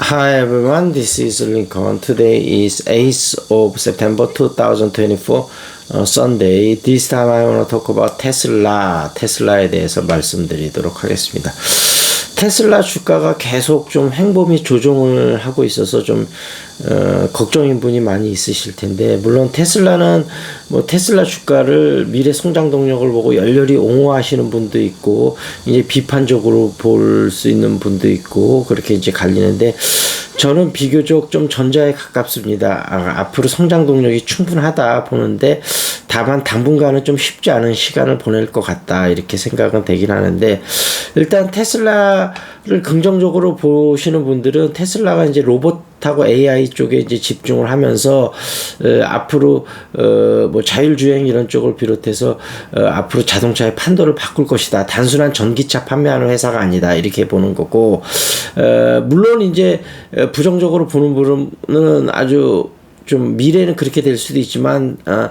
Hi everyone, this is Lincoln. Today is 8th of September 2024, uh, Sunday. This time I want to talk about Tesla. 테슬라에 대해서 말씀드리도록 하겠습니다. 테슬라 주가가 계속 좀 행보미 조정을 하고 있어서 좀 어, 걱정인 분이 많이 있으실 텐데 물론 테슬라는 뭐 테슬라 주가를 미래 성장 동력을 보고 열렬히 옹호하시는 분도 있고 이제 비판적으로 볼 수 있는 분도 있고 그렇게 이제 갈리는데 저는 비교적 좀 전자에 가깝습니다. 아, 앞으로 성장 동력이 충분하다 보는데 다만 당분간은 좀 쉽지 않은 시간을 보낼 것 같다 이렇게 생각은 되긴 하는데 일단 테슬라를 긍정적으로 보시는 분들은 테슬라가 이제 로봇 하고 AI 쪽에 이제 집중을 하면서 어, 앞으로 어, 뭐 자율주행 이런 쪽을 비롯해서 어, 앞으로 자동차의 판도를 바꿀 것이다. 단순한 전기차 판매하는 회사가 아니다. 이렇게 보는 거고 어, 물론 이제 부정적으로 보는 분은 아주 좀 미래는 그렇게 될 수도 있지만 어,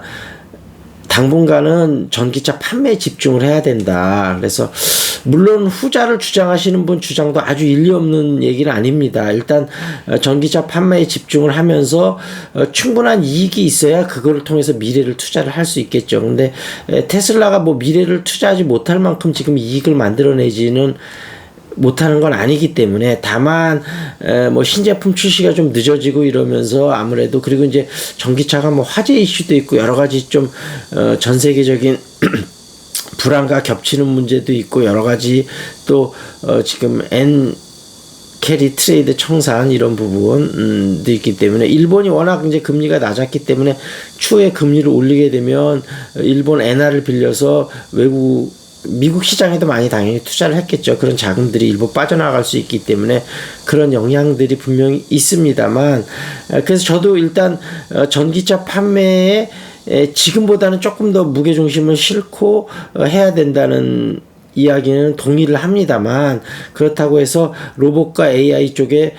당분간은 전기차 판매에 집중을 해야 된다. 그래서 물론 후자를 주장하시는 분 주장도 아주 일리 없는 얘기는 아닙니다. 일단 어, 전기차 판매에 집중을 하면서 어, 충분한 이익이 있어야 그거를 통해서 미래를 투자를 할 수 있겠죠. 근데 테슬라가 뭐 미래를 투자하지 못할 만큼 지금 이익을 만들어내지는 못하는 건 아니기 때문에 다만 에, 뭐 신제품 출시가 좀 늦어지고 이러면서 아무래도 그리고 이제 전기차가 뭐 화재 이슈도 있고 여러 가지 좀전 어, 세계적인 불안과 겹치는 문제도 있고 여러 가지 또 어, 지금 N 캐리 트레이드 청산 이런 부분도 있기 때문에 일본이 워낙 이제 금리가 낮았기 때문에 추후에 금리를 올리게 되면 일본 엔화를 빌려서 외국 미국 시장에도 많이 당연히 투자를 했겠죠. 그런 자금들이 일부 빠져나갈 수 있기 때문에 그런 영향들이 분명히 있습니다만 그래서 저도 일단 어, 전기차 판매에 지금보다는 조금 더 무게 중심을 싣고 어, 해야 된다는 이야기는 동의를 합니다만 그렇다고 해서 로봇과 AI 쪽에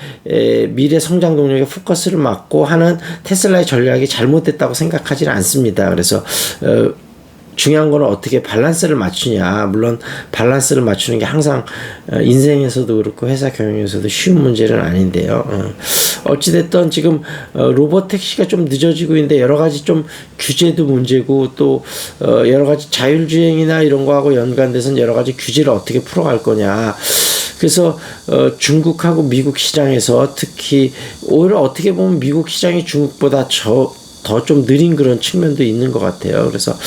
미래 성장 동력에 포커스를 맞고 하는 테슬라의 전략이 잘못됐다고 생각하지는 않습니다. 그래서 어 중요한 거는 어떻게 밸런스를 맞추냐. 물론 밸런스를 맞추는 게 항상 어, 인생에서도 그렇고 회사 경영에서도 쉬운 문제는 아닌데요. 어. 찌됐든 지금 어, 로봇 택시가 좀 늦어지고 있는데 여러 가지 좀 규제도 문제고 또 여러 가지 자율주행이나 이런 거하고 연관돼서 여러 가지 규제를 어떻게 풀어갈 거냐. 그래서 어, 중국하고 미국 시장에서 특히 오히려 어떻게 보면 미국 시장이 중국보다 저 더 좀 느린 그런 측면도 있는 것 같아요. 그래서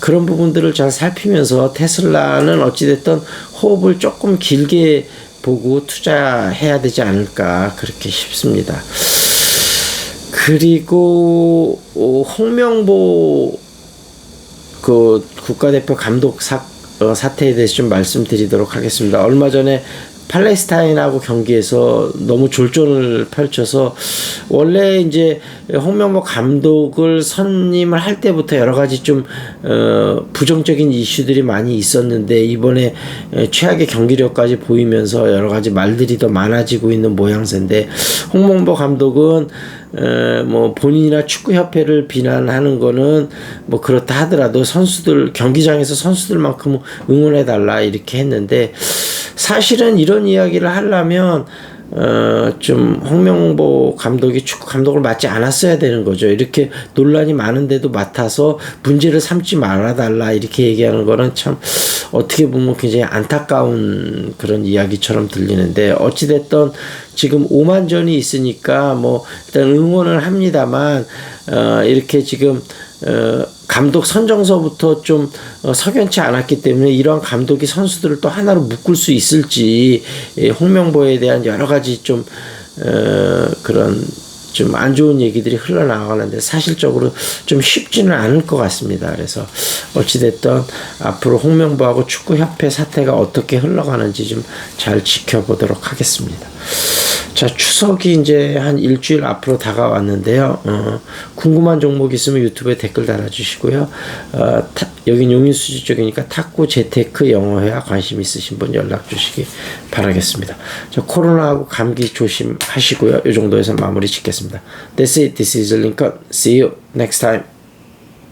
그런 부분들을 잘 살피면서 테슬라는 어찌됐든 호흡을 조금 길게 보고 투자해야 되지 않을까 그렇게 싶습니다. 그리고 어, 홍명보 그 국가대표 감독 사, 어, 사태에 대해서 좀 말씀드리도록 하겠습니다. 얼마 전에 팔레스타인하고 경기에서 너무 졸전을 펼쳐서 원래 이제 홍명보 감독을 선임을 할 때부터 여러 가지 좀 어, 부정적인 이슈들이 많이 있었는데 이번에 최악의 경기력까지 보이면서 여러 가지 말들이 더 많아지고 있는 모양새인데 홍명보 감독은 에, 뭐 본인이나 축구협회를 비난하는 거는 뭐 그렇다 하더라도 선수들 경기장에서 선수들만큼 응원해 달라 이렇게 했는데 사실은 이런 이야기를 하려면 어, 좀 홍명보 감독이 축구 감독을 맡지 않았어야 되는 거죠. 이렇게 논란이 많은데도 맡아서 문제를 삼지 말아달라 이렇게 얘기하는 거는 참 어떻게 보면 굉장히 안타까운 그런 이야기처럼 들리는데 어찌됐든 지금 5만 전이 있으니까 뭐 일단 응원을 합니다만 어, 이렇게 지금 어, 감독 선정서부터 좀 어, 석연치 않았기 때문에 이러한 감독이 선수들을 또 하나로 묶을 수 있을지 예, 홍명보에 대한 여러 가지 좀 어, 그런 좀 안 좋은 얘기들이 흘러나가는데 사실적으로 좀 쉽지는 않을 것 같습니다. 그래서 어찌됐든 앞으로 홍명보하고 축구협회 사태가 어떻게 흘러가는지 좀 잘 지켜보도록 하겠습니다. 자, 추석이 이제 한 일주일 앞으로 다가왔는데요. 어, 궁금한 종목 있으면 유튜브에 댓글 달아주시고요. 어, 타, 여긴 용인수지 쪽이니까 탁구 재테크 영어회화 관심 있으신 분 연락 주시기 바라겠습니다. 자, 코로나하고 감기 조심하시고요. 이 정도에서 마무리 짓겠습니다. That's it. This is Lincoln. See you next time.